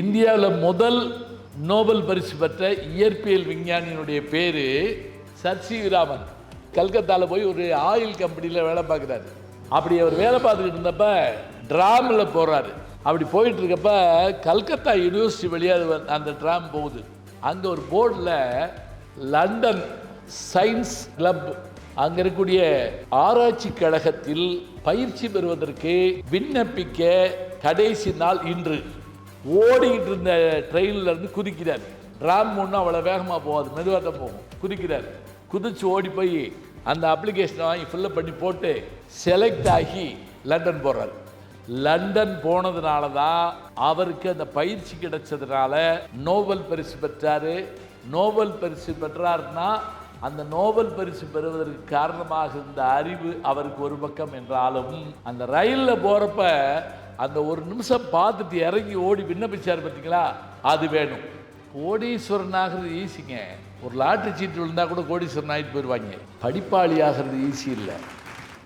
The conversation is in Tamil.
இந்தியாவில் முதல் நோபல் பரிசு பெற்ற இயற்பியல் விஞ்ஞானியினுடைய பேர் சர் சி ராமன் கல்கத்தாவில் போய் ஒரு ஆயில் கம்பெனியில் வேலை பார்க்குறாரு. அப்படி அவர் வேலை பார்த்துக்கிட்டு இருந்தப்ப ட்ராமில் போகிறாரு அப்படி போயிட்டு இருக்கப்ப கல்கத்தா யூனிவர்சிட்டி வெளியாக அந்த ட்ராம் போகுது. அங்கே ஒரு போர்டில் லண்டன் சயின்ஸ் கிளப் அங்கே இருக்கக்கூடிய ஆராய்ச்சி கழகத்தில் பயிற்சி பெறுவதற்கு விண்ணப்பிக்க கடைசி நாள் இன்று. ஓடிக்கிட்டு இருந்த ட்ரெயின்லேருந்து குதிக்கிறார். ட்ராம் ஒன்றும் அவ்வளோ வேகமாக போகாது மெதுவாக தான் போகும். குதிக்கிறார். குதித்து ஓடி போய் அந்த அப்ளிகேஷனை வாங்கி ஃபில்லப் பண்ணி போட்டு செலக்ட் ஆகி லண்டன் போகிறார் லண்டன் போனதுனால தான் அவருக்கு அந்த பயிற்சி கிடைச்சதுனால நோபல் பரிசு பெற்றார். நோபல் பரிசு பெற்றார்னா அந்த நோபல் பரிசு பெறுவதற்கு காரணமாக இருந்த அறிவு அவருக்கு ஒரு பக்கம் என்றாலும் அந்த ரயிலில் போகிறப்ப அந்த ஒரு நிமிஷம் பார்த்துட்டு இறங்கி ஓடி விண்ணப்பிச்சார் பார்த்தீங்களா? அது வேணும். கோடீஸ்வரன் ஆகிறது ஈஸிங்க. ஒரு லாட்ரி சீட்டு விழுந்தா கூட கோடீஸ்வரன் ஆகிட்டு போயிடுவாங்க படிப்பாளி ஆகிறது ஈஸி இல்லை.